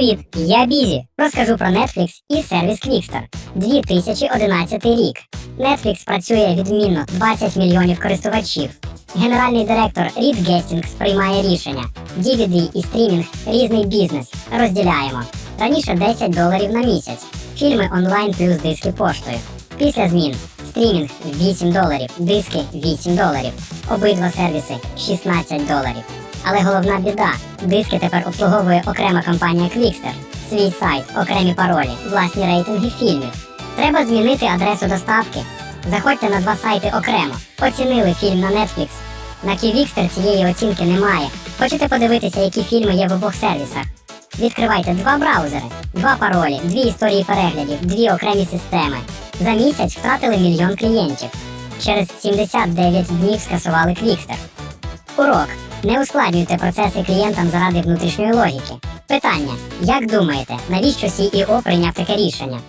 Привіт! Я Бізі. Розкажу про Netflix і сервіс Quickster. 2011 рік. Netflix працює відмінно 20 мільйонів користувачів. Генеральний директор Рід Гестінгс приймає рішення. DVD і стрімінг різний бізнес. Розділяємо. Раніше 10 доларів на місяць. Фільми онлайн плюс диски поштою. Після змін стрімінг 8 доларів, диски 8 доларів. Обидва сервіси 16 доларів. Але головна біда: диски тепер обслуговує окрема компанія Quickster. Свій сайт, окремі паролі, власні рейтинги фільмів. Треба змінити адресу доставки. Заходьте на два сайти окремо. Оцінили фільм на Netflix. На Quickster цієї оцінки немає. Хочете подивитися, які фільми є в обох сервісах? Відкривайте два браузери, два паролі, дві історії переглядів, дві окремі системи. За місяць втратили мільйон клієнтів. Через 79 днів скасували Quickster. Урок. Не ускладнюйте процеси клієнтам заради внутрішньої логіки. Питання: як думаєте, навіщо CEO прийняв таке рішення?